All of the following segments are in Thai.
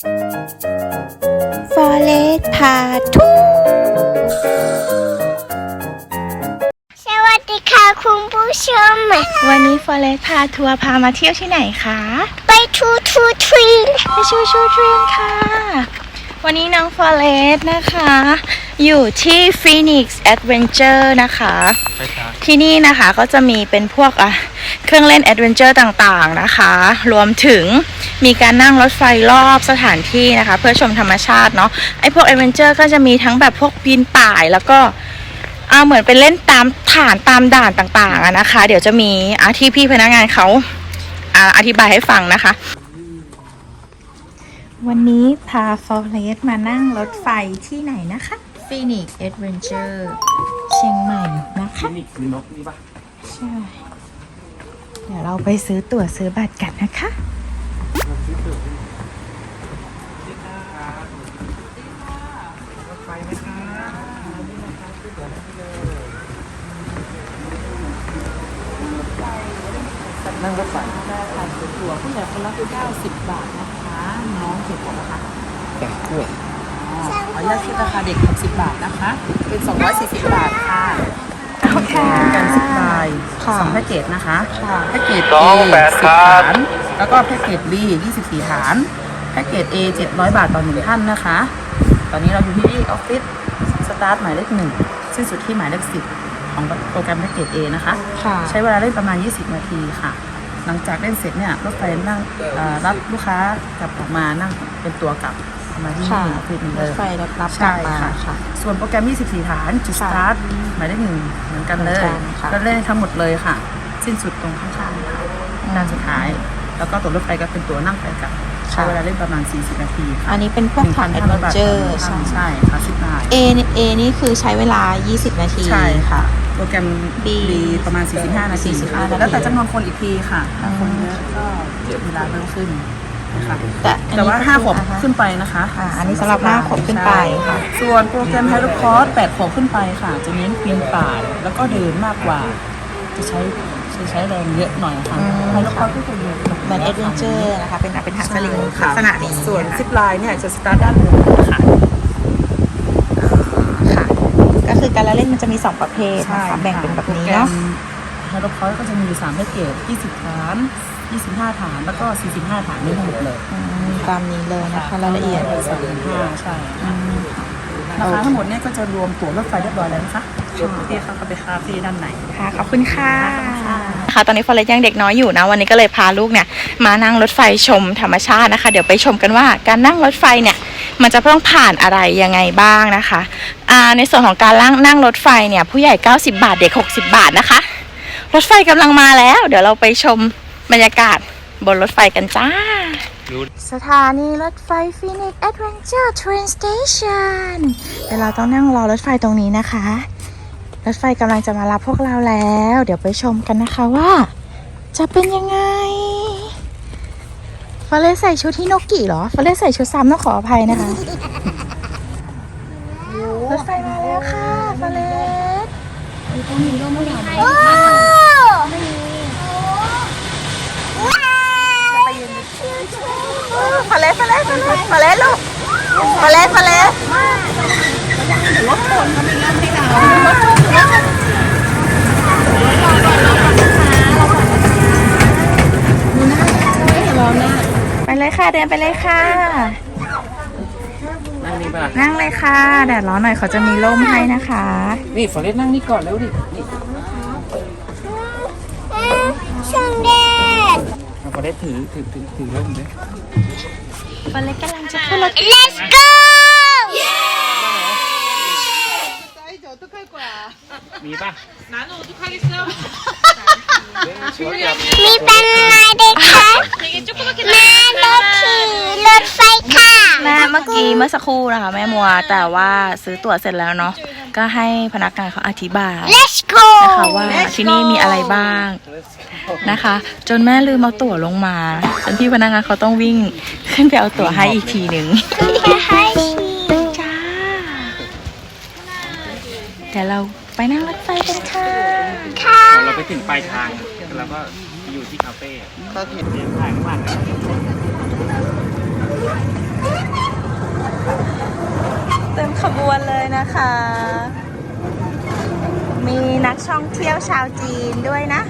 ฟอเรสพาทุกสวัสดีค่ะคุณผู้ชม วันนี้ฟอเรสพาทัวร์พามาเที่ยวที่ไหนคะ ไปทูทูทรีนไปชูชูทรีนค่ะ วันนี้น้องฟอเรสนะคะ อยู่ที่ Phoenix Adventure นะคะ ที่นี่นะคะก็จะมีเป็นพวกอะเครื่องเล่นแอดเวนเจอร์ต่างๆนะคะ รวมถึงมีการนั่งรถไฟรอบสถานที่นะคะ เพื่อชมธรรมชาติเนาะไอพวกแอดเวนเจอร์ก็จะมีทั้งแบบพวกปีนป่ายแล้วก็อ่าเหมือนเป็นเล่นตามฐานตามด่านต่างๆอะนะคะ เดี๋ยวจะมีอาที่พี่พนักงานเขาอ่าอธิบายให้ฟังนะคะ วันนี้พาฟอเรสมานั่งรถไฟที่ไหนนะคะ Phoenix Adventure เชียงใหม่นะคะนี่คือนกนี่ปะใช่ เดี๋ยวเราไปซื้อตั๋วซื้อบัตรกันนะคะนั่งรถไฟตั๋วผู้ใหญ่คนละ90 บาทนะคะ น้องเก็บของนะคะแต่กล้วยอ๋อ ขออนุญาตคิดราคาเด็ก 60 บาทนะคะ เป็น 240 บาทค่ะโอเคกันสิบใบค่ะสองแพ็กเกจนะคะค่ะแพ็กเกจส A องแปด10ครัฐาบนแล้วก็แพ็กเกจ B 24 ฐานแพ็กเกจ A 700 บาทต่อหนึ่งท่านนะคะ ตอนนี้เราอยู่ที่ออฟฟิศสตาร์ทหมายเลขหนึ่งสิ้นสุดที่หมายเลขสิบของโปรแกรมแพ็กเกจ A นะคะ ค่ะ ใช้เวลาเล่นประมาณ 20 นาทีค่ะ หลังจากเล่นเสร็จเนี่ยรถไฟนั่งเอ่อรับลูกค้ากลับออกมานั่งเป็นตัวกลับ มาที่ค่ะนี่ออฟฟิศเหมือนรเดิถมไฟรับรับกลัใช่บมาค่ะ ค่ะ ส่วนโปรแกรม 24 ฐาน จุดสค่ะตาร์ทหมายเลขหนึ่งเหมือนกันเลยเหมือนกันค่ะ ก็เล่นทั้งหมดเลยค่ะ สิ้นสุดตรงข้างๆค่ะด้านสุดท้าย แล้วก็ตัวรถไฟก็เป็นตัวนั่งไปกลับใช้เวลาเล่นประมาณ 40 นาทีค่ะอันนี้เป็นพวกฐานแอดเวนเจอร์1,500บาทใช่ใช่ค่ะสิบบาท A นี่ A นี่คือใช้เวลา 20 นาทีใช่ ค่ะ โปรแกรม B B ประมาณ 45 นาที45ค่ะนาทีแล้วแต่จำนวนคนอีกทีค่ะอืมคนเยอะก็เวลาเพิ่มขึ้นนะคะ แต่อันนี้แต่ว่าก็ห้าขวบอ่าฮะขึ้นไปนะคะอ่าอันนี้สำหรับห้าขวบขึ้นไปค่ะ ใช่ส่วนโปรแกรมไฮโดรคอร์สแปดขวบขึ้นไปค่ะ จะเน้นปีนป่ายแล้วก็เดินมากกว่า จะใช้จะใช้แรงเยอะหน่อยค่ะอืม ไฮโดรคอร์สก็จะเยอะเหมือนแอดเวนเจอร์นะคะ เป็นเป็นหางสลิงลักษณะนี้ส่วนนะคะซิปไลน์เนี่ยจะสตาร์ทด้านบนค่ะ ค่ะ ก็คือการละเล่นมันจะมี 2 ประเภทนะคะแบ่งเป็นแบบนี้เนาะไฮโดร คอร์สก็จะมี3แพ็กเกจ20 ฐาน 25 ฐาน แล้วก็ 45 ฐานนี่ทั้งหมดเลยอืมตามนี้เลยนะคะรายละเอียดสามห้าใช่อืมค่ะราคาทั้งหมดเนี่ยก็จะรวมตั๋วรถไฟเรียบร้อยแล้วนะคะเดี๋ยวพี่เขาก็ไปคาเฟ่ด้านใน ค่ะขอบคุณค่ะค่ะตอนนี้ฟอเรสยังเด็กน้อยอยู่นะ วันนี้ก็เลยพาลูกเนี่ยมานั่งรถไฟชมธรรมชาตินะคะ เดี๋ยวไปชมกันว่าการนั่งรถไฟเนี่ยมันจะต้องผ่านอะไรยังไงบ้างนะคะอ่าในส่วนของการนั่งนั่งรถไฟเนี่ยผู้ใหญ่ 90 บาทเด็ก 60 บาทนะคะ รถไฟกำลังมาแล้ว เดี๋ยวเราไปชมบรรยากาศบนรถไฟกันจ้ารู้สถานีรถไฟ Phoenix Adventure Train Station เดี๋ยวเราต้องนั่งรอรถไฟตรงนี้นะคะ รถไฟกำลังจะมารับพวกเราแล้ว เดี๋ยวไปชมกันนะคะว่า จะเป็นยังไงฟาเลสใส่ชุดฮิโนกิเหรอฟาเลสใส่ชุดซ้ำต้องขออภัยนะคะ รถไฟมาแล้วค่ะฟาเลส โอ้ว้าว ฟาเลสฟาเลสฟาเลสฟาเลสลูกฟาเลสฟาเลสไปเลยค่ะเดินไปเลยค่ะ นั่งนี่ป่ะนั่งเลยค่ะ แดดร้อนหน่อยเขาจะมีร่มให้นะคะ นี่ฟอเรสนั่งนี่ก่อนแล้วดินี่ช่างแดดฟอเรสถือถือถือถือร่มด้วย ฟาเลสกำลังจะขึ้นรถ Let's go มีป่ะมีเป็นอะไรเด็กคะแม่รถขี่รถไฟค่ะแม่เมื่อกี้เมื่อสักครู่นะคะ แม่มัวแต่ว่าซื้อตั๋วเสร็จแล้วเนาะก็ให้พนักงานเขาอธิบาย Let's go นะคะว่าที่นี่มีอะไรบ้างนะคะ จนแม่ลืมเอาตั๋วลงมาจนพี่พนักงานเขาต้องวิ่ง ขึ้นไปเอาตั๋วให้อีกทีหนึ่งไปให้ชีจ้าเดี๋ยวเราไปนั่งรถไฟกันค่ะเราไปถึงปลายทางเราก็อยู่ที่คาเฟ่ก็เห็นเดินผ่านผ่านเติมขบวนเลยนะคะ มีนักท่องเที่ยวชาวจีนด้วยนะ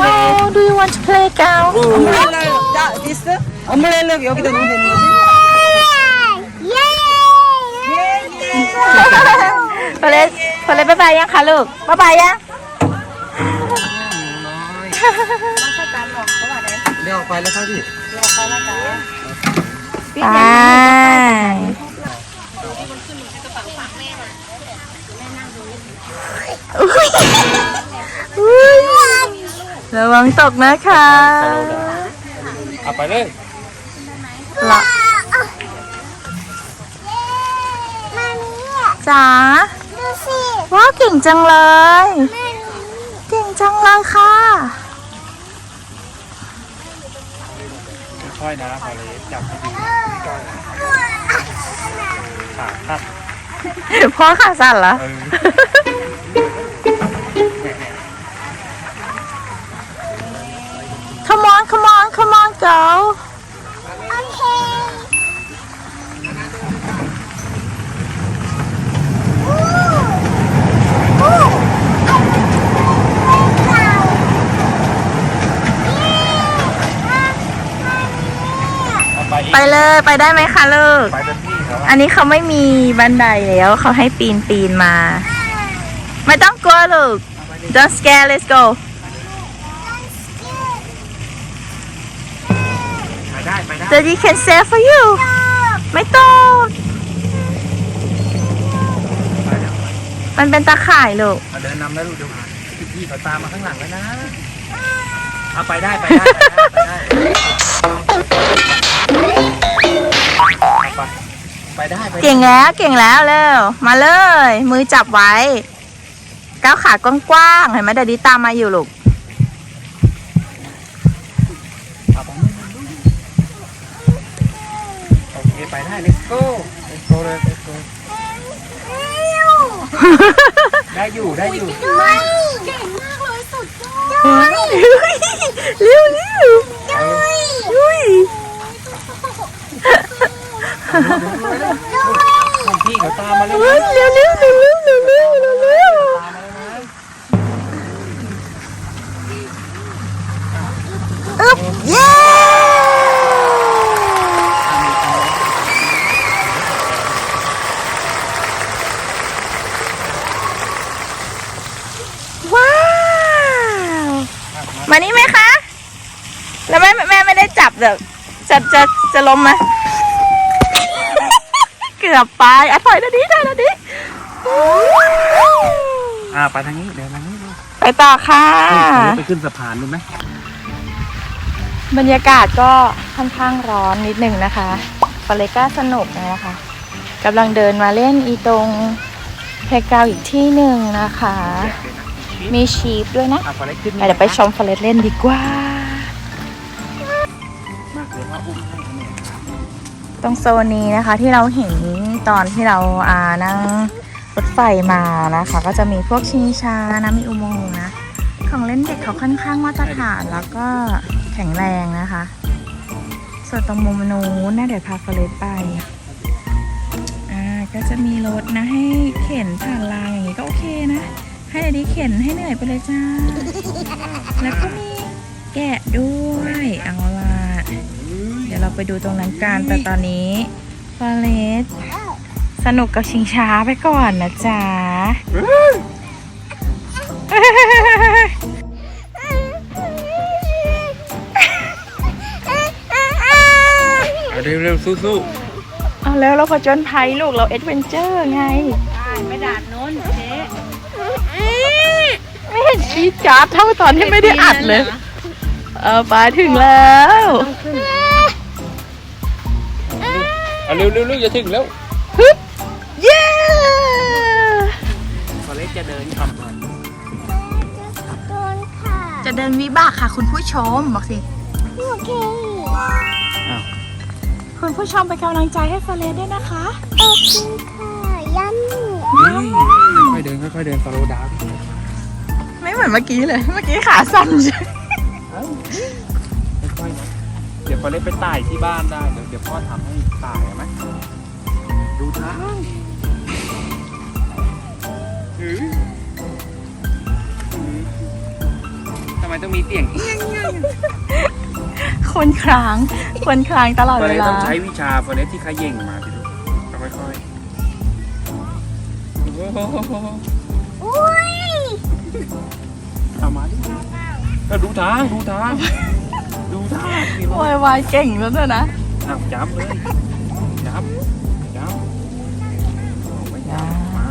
어, do you want to play cow? 엄브렐라 나 디스 엄브렐라 여기다 놓으면 되는 거 지? 예. พอเล่พอเล่บ๊ายบายยังคะลูกบ๊ายบายยัง เดี๋ยวออกไปแล้วครับพี่ ไป ระวังตกนะคะเอาไปเลยละจ๋าว้าวเก่งจังเลย เก่งจังเลยค่ะค่อยนะพอเลยจับให้ดีขาสั่นพ่อขาสั่นเหรอ on, come on, come on, go. ไปเลยไปได้ไหมคะลูก ไปเป็นพี่เขาออันนี้เขาไม่มีบันไดแล้วเขาให้ปีนปีนมา ไม่ต้องกลัวลูก don't scare let's go Daddy can save for you ไม่ต้องไปแล้วมันเป็นตาข่ายลูกเอาเดินนำแล้วลูกเดี๋ยวพี่พี่เขาตามมาข้างหลังแล้วนะเอาไปได้ไปได้ไปได้ไปได้ไปได้ไปได้เก่งแล้วเก่งแล้วเร็วมาเลย มือจับไว้ ก้าวขากว้างๆเห็นไหมดดดี้ตามมาอยู่ลูก เอาไปนู่นนู่น โอเคไปได้ let's go let's go เลย let's go ได้อยู่ได้อยู่เก่งมากเลยสุดยอดเร็วเร็วอุ้ยคุณพี่เขาตามมาแล้วเร็วนะเร็วเร็วเร็วเร็วเร็วเร็วเร็วตามมาแล้วนะอึ๊บเย้ มานี่ไหมคะ แล้วแม่แม่ไม่ได้จับแบบจะจะจะล้มไหมเกือบไปอะถอยนะดิถอยนะดิอ่าไปทางนี้เดี๋ยวทางนี้ดูไปต่อค่ะไปขึ้นสะพานดูไหมบรรยากาศก็ค่อนข้างร้อนนิดหนึ่งนะคะฟาเลก้าสนุกนะคะกำลังเดินมาเล่นอีตรงเพลกาวอีกที่หนึ่งนะคะ มีชีฟด้วยนะอะฟอเล็กขึ้นเดี๋ยวไปชมฟาเลตเล่นดีกว่ามากเลยว่าอุ้มให้เขาเนี่ยตรงโซนนี้นะคะที่เราเห็นตอนที่เราอ่านั่งรถไฟมานะคะ ก็จะมีพวกชิงช้านะมีอุโมงค์นะ ของเล่นเด็กเขาค่อนข้างมาตรฐานแล้วก็แข็งแรงนะคะ ส่วนตรงมุมนู้นนะเดี๋ยวพาฟาเลตไปอ่าก็จะมีรถนะให้เข็นผ่านรางอย่างนี้ก็โอเคนะให้ เดดดี้เข็นให้เหนื่อยไปเลยจ้า แล้วก็มีแกะด้วยเอาล่ะเดี๋ยวเราไปดูตรงนั้นกันแต่ตอนนี้ฟาเลสสนุกกับชิงช้าไปก่อนนะจ๊ะเอาเร็วๆสู้เอาแล้วเราผจญภัยลูกเราเอ็ดเวนเจอร์ไง ไม่เห็นชีดการ์ดเท่าตอนที่ไม่ได้อัดเลย เออไปถึงแล้วๆเอาเร็วๆๆอย่าถึงแล้วเย้ฟอเล็กจะเดินกลับก่อนโดนค่ะจะเดินวิบากค่ะ คุณผู้ชมบอกสิโอเคคุณผู้ชมเป็นกำลังใจให้ฟาเลสด้วยนะคะโอเคค่ะยันค่อยๆเดินค่อยๆเดินสโลว์ดาวน์ไม่ เหมือนเมื่อกี้เลย เมื่อกี้ขาสั่นใช่ค่อยๆนะเดี๋ยวฟอเล็กไปต่ายที่บ้านได้ เดี๋ยวเดี๋ยวพ่อทำให้ต่ายเอาไหมดูทางหือหือทำไมต้องมีเสียงคนครางคนครางตลอดฟอเวเล็กลาต้องใช้วิชาฟอเล็กที่ขย่งมาพี่ดูค่อยๆโอ้โห อุ้ย เอามาดิก็ดูทางดูทางดูทางนี่โวยวายเก่งแล้วด้วยนะเอาจับเลยจับจับเอาไว้จับมา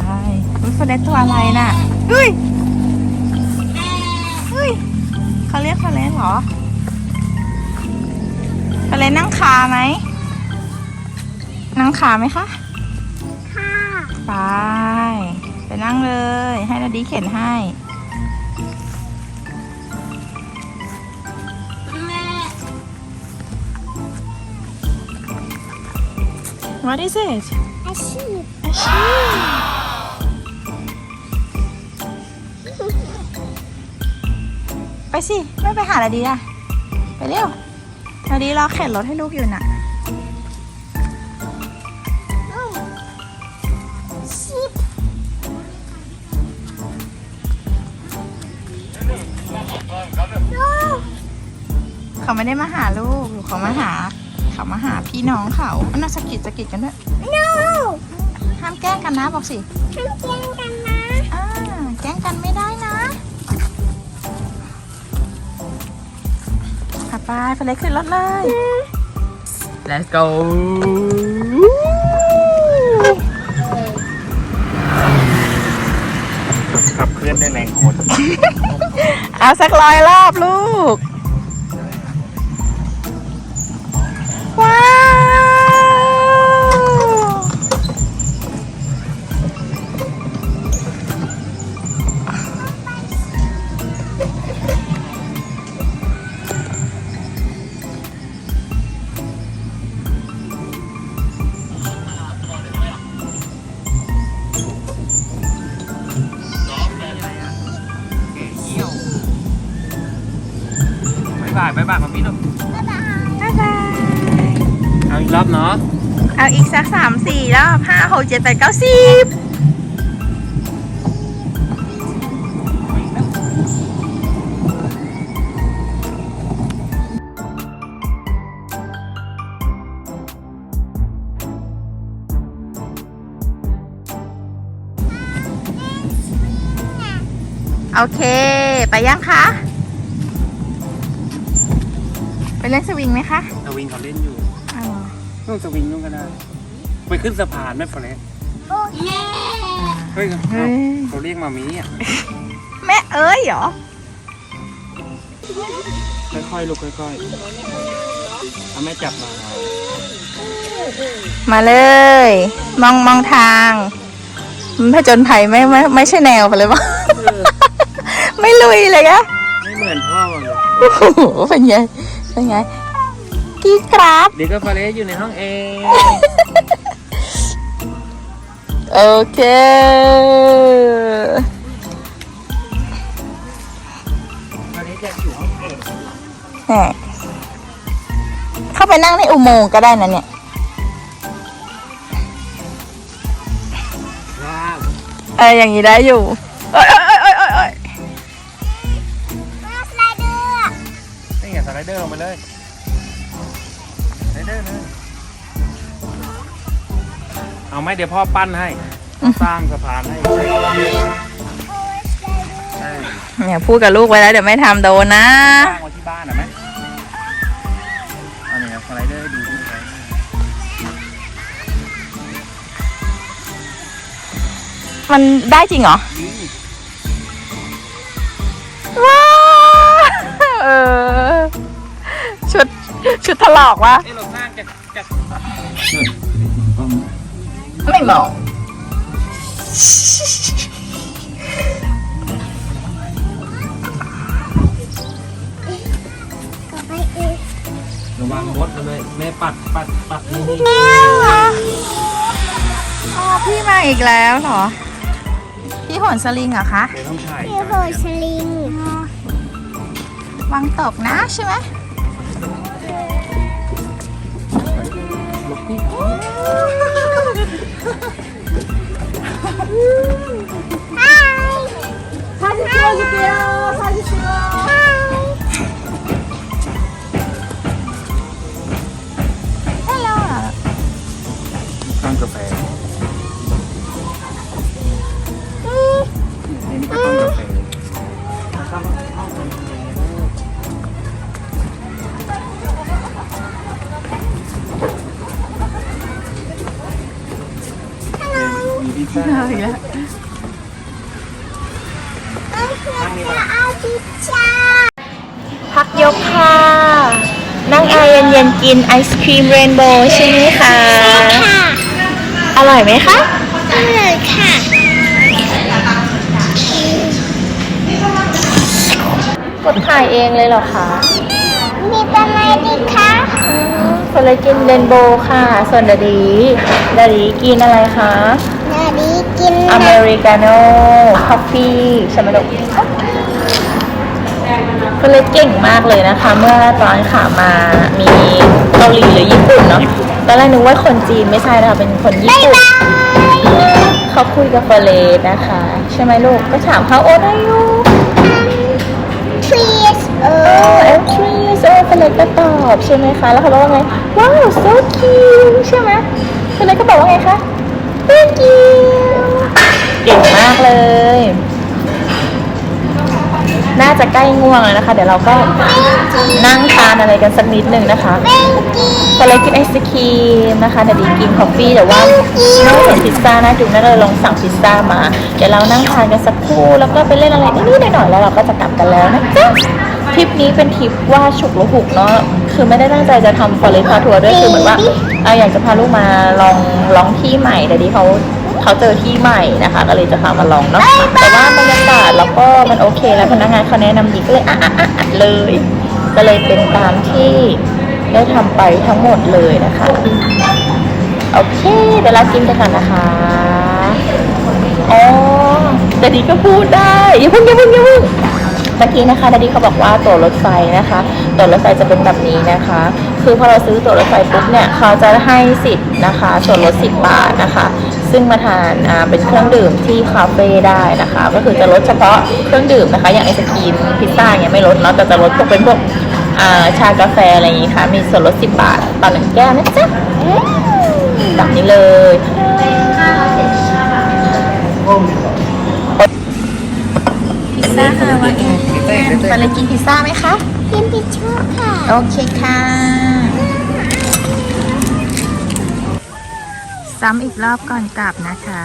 ใช่รู้ฟาเลสตัวอะไรน่ะเฮ้ยเฮ้ยเขาเรียกฟาเลสเหรอฟาเลสนั่งขาไหมนั่งขาไหมคะค่ะไปไปนั่งเลย ให้ดาดีเข็นให้ What is it อาชีพอาชีพไปสิไม่ไปหาอะไรดีอะไปเร็วดาดีรอเข็นรถให้ลูกอยู่น่ะชีพเขาไม่ได้มาหาลูกเขามาหา เขามาหาพี่น้องเขาอันน่าสะกิดสะกิดกันด้วย no ห้ามแกล้งกันนะบอกสิทำเพียงกันนะอ่าแกล้งกันไม่ได้นะขับไปไปเลยขึ้นรถเลย Let's go ขับเคลื่อนด้วยแรงคน เอาสักร้อยรอบลูก อีกสักสามสี่รอบห้าหกเจ็ดแปดเก้าสิบโอเค ไปยังคะ ไปเล่นสวิงไหมคะ สวิงเขาเล่นอยู่ อ๋อนู่นสวิงนู่นก็ได้ ไปขึ้นสะพานไหมฟอเรสโอเคเฮ้ยเฮ้ยเขาเรียกมามีอะ แม่เอ้ยเหรอ ค่อยๆ ลูกค่อยๆเอาแม่จับมา มาเลย มองมองทางมันผจญภัยไม่ไม่ไม่ใช่แนวเขาเลยปะไม่ลุยเลยอะไม่เหมือนพ่อเลยโอ้โหเป็นไงเป็นไง กรีดกราบเดี๋ยวก็ฟอเรสอยู่ในห้องเองโอเคฟอเรสจะอยู่ห้องเองแหมเข้าไปนั่งในอุโมงค์ก็ได้นะเนี่ย ว้าวเอออย่างนี้ได้อยู่เอ้ยเอ้ยเอ้ยเอ้ยเอ้ยมาสไลเดอร์นี่ไงสไลเดอร์ลงไปเลย เอาไหมเดี๋ยวพ่อปั้นให้สร้างสะพานให้ใช่เนี่ยพูดกับลูกไว้แล้วเดี๋ยวไม่ทำโดนนะ สร้างไว้ที่บ้านนะไหมเอาเนี่ยสไลเดอร์ให้ดูที่ไหนมันได้จริงเหรอ นี่ว้าวเออชุดชุดถลอกวะ เอ้ยเราสร้างจากจากไม่เหมาะต่อ ไปเองระวังมดนะแม่แม่ปัดปัดปัดนี่นี่อ๋อพี่มาอีกแล้วเหรอ พี่โหนสลิงเหรอคะเดี๋ยวต้องถ่ายเทโบสลิงวางตกนะใช่ไหม 사진 찍어줄게요. พักยกค่ะ นั่งแอร์เย็นๆกินไอศครีมเรนโบว์ใช่ไหมคะ อร่อยไหมคะ อร่อยค่ะ กดถ่ายเองเลยเหรอคะ มีเป็นอะไรดีคะคนเลยกินเรนโบว์ค่ะ ส่วนดาดีดาดีกินอะไรคะ นาดีกินอเมริกาโน่คอฟฟี่ใช่ไหมลูกคนเลยเก่งมากเลยนะคะ เมื่อตอนขามามีเกาหลีหรือญี่ปุ่นเนาะตอนแรกนึกว่าคนจีนไม่ใช่นะคะเป็นคนญี่บ๊ายปุ่นบายเขาคุยกับเฟเลสนะคะ ใช่ไหมลูกก็ถามเขาโอ้ได้ยูทรีสเอ Oh, อ I'm three years so เฟลก็ตอบใช่ไหมคะแล้วเขาบอกว่าไงว้าว so cute ใช่ไหมเฟลก็บอกว่าไงคะ thank you เก่งมากเลย น่าจะใกล้ง่วงแล้วนะคะ เดี๋ยวเราก็นั่งทานอะไรกันสักนิดหนึ่งนะคะตอนแรกกินไอศครีมนะคะแต่ดีกินคอฟฟี่แต่ว่าไม่เห็นพิซซ่านะจุ๊น่าเลยลองสั่งพิซซ่ามา เดี๋ยวเรานั่งทานกันสักครู่แล้วก็ไปเล่นอะไรนิดๆหน่อยๆแล้วเราก็จะกลับกันแล้วนะจ๊ะ ทริปนี้เป็นทริปว่าฉุกละหุกเนาะคือไม่ได้ตั้งใจจะทำฟอร์เรสต์พาทัวร์ด้วยคือเหมือนว่าอะอยากจะพาลูกมาลองลองที่ใหม่แต่ดีเขาเขาเจอที่ใหม่นะคะก็เลยจะพามาลองเนาะแต่ว่าบรรยากาศแล้วก็มันโอเคแล้วพนักงานเขาแนะนำดีก็เลยอะอะอะอะเลย ก็เลยเป็นตามที่ได้ทำไปทั้งหมดเลยนะคะโอเคเดี๋ยวเรากินกันก่อนนะคะอ๋อดดดีก็พูดได้อย่าเพิ่งอย่าเพิ่งอย่าเพิ่ง เมื่อกี้นะคะดดดีเขาบอกว่าตั๋วรถไฟนะคะ ตั๋วรถไฟจะเป็นแบบนี้นะคะ คือพอเราซื้อตั๋วรถไฟปุ๊บเนี่ยเขาจะให้สิทธิ์นะคะส่วนลด10บาทนะคะ ซึ่งมาทานอ่าเป็นเครื่องดื่มที่คาเฟ่ได้นะคะ ก็คือจะลดเฉพาะเครื่องดื่มนะคะ อย่างไอศครีมพิซซ่าเนี่ยไม่ลดเนาะแต่จะลดพวกเป็นพวกอ่าชากาแฟอะไรอย่างงี้ค่ะ มีส่วนลด10บาทต่อหนึ่งแก้วนะจ๊ะแบบนี้เลยพิซซ่าฮาวาย เอียนไปเลยกินพิซซ่าไหมคะพิมพ์ผิดชื่อค่ะ โอเคค่ะ ซ้ำอีกรอบก่อนกลับนะคะ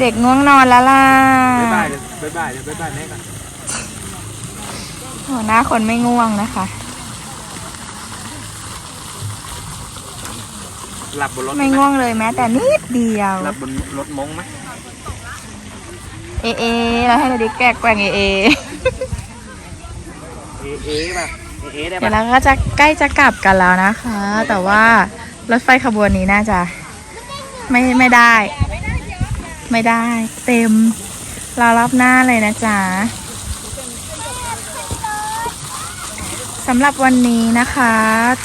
เด็กง่วงนอนแล้วล่ะ บ๊ายบายเลยบ๊ายบายเลยบ๊ายบายแม่ก่อนหัวหน้าคนไม่ง่วงนะคะ หลับบนรถไม่ง่วงเลยแม้แต่นิดเดียว หลับบนรถมงไหมเอเอเราให้เราดิแกล้งแกว่งเอเอเอเอป่ะเอเอได้เดี๋ยวป่ะเราก็จะใกล้จะกลับกันแล้วนะคะ แต่ว่ารถไฟขบวนนี้น่าจะไม่ไม่ได้ ไม่ได้เต็มรอรอบหน้าเลยนะจ๊ะ สำหรับวันนี้นะคะ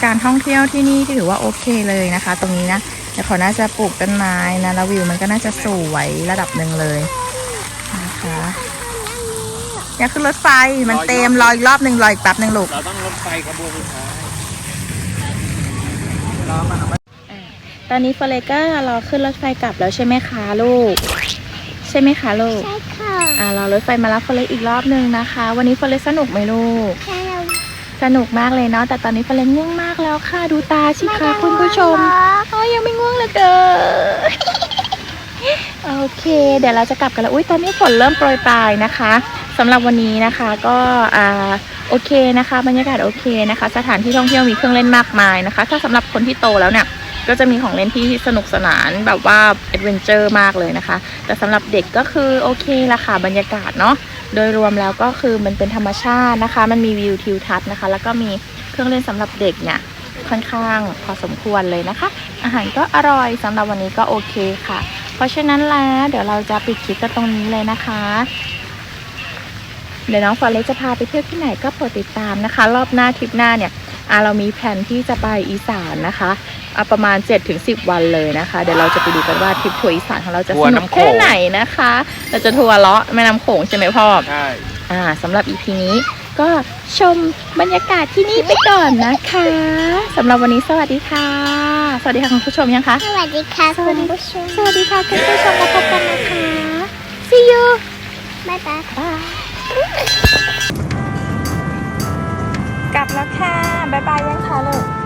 การท่องเที่ยวที่นี่ถือว่าโอเคเลยนะคะ ตรงนี้นะเดี๋ยวเขาน่าจะปลูกต้นไม้นะแล้ววิวมันก็น่าจะสวยระดับหนึ่งเลยนะคะอยากขึ้นรถไฟมันเต็มรออีกรอบหนึ่งรออีกแป๊บหนึ่งลูกเราต้องรถไฟขบวนสุดท้ายตอนนี้เฟเลก็รอขึ้นรถไฟกลับแล้วใช่ไหมคะลูก ใช่ไหมคะลูกใช่ค่ะอ่ารอรถไฟมารับเฟเลอีกรอบนึงนะคะ วันนี้เฟเลสนุกไหมลูกใช่เรา สนุกมากเลยเนาะแต่ตอนนี้เฟเลง่วงมากแล้วค่ะดูตาสิคะคุณผู้ชมอ๋อยังไม่ง่วงเลยเกินโอเค เดี๋ยวเราจะกลับกันแล้วอุ้ยตอนนี้ฝนเริ่มโปรยปลายนะคะสำหรับวันนี้นะคะก็อ่าโอเคนะคะ บรรยากาศโอเคนะคะ สถานที่ท่องเที่ยวมีเครื่องเล่นมากมายนะคะ ถ้าสำหรับคนที่โตแล้วเนี่ย ก็จะมีของเล่นที่สนุกสนานแบบว่าแอดเวนเจอร์มากเลยนะคะ แต่สำหรับเด็กก็คือโอเคละค่ะบรรยากาศเนาะโดยรวมแล้วก็คือมันเป็นธรรมชาตินะคะ มันมีวิวทิวทัศน์นะคะ แล้วก็มีเครื่องเล่นสำหรับเด็กเนี่ยค่อนข้างพอสมควรเลยนะคะ อาหารก็อร่อยสำหรับวันนี้ก็โอเคค่ะ เพราะฉะนั้นแล้วเดี๋ยวเราจะปิดคลิปกันตรงนี้เลยนะคะเดี๋ยวน้องฟอเรสจะพาไปเที่ยวที่ไหนก็โปรดติดตามนะคะ รอบหน้าทริปหน้าเนี่ย อ่าเรามีแผนที่จะไปอีสานนะคะอ่าประมาณ 7-10 วันเลยนะคะ เดี๋ยวเราจะไปดูกันว่าทริปทัวร์อีสานของเราจะสนุกแค่ไหนนะคะ เราจะทัวร์เลาะแม่น้ำโขงใช่ไหมพ่อใช่อ่าสำหรับ EP นี้ก็ชมบรรยากาศที่นี่ไปก่อนนะคะสำหรับวันนี้สวัสดีค่ะ สวัสดีค่ะคุณผู้ชมยังคะสวัสดีค่ะสวัสดีคุณผู้ชมสวัสดีค่ะคุณผู้ชมมาพบกันนะคะ see you บ๊ายบายกลับแล้วค่ะบ๊ายบายยังคะลูก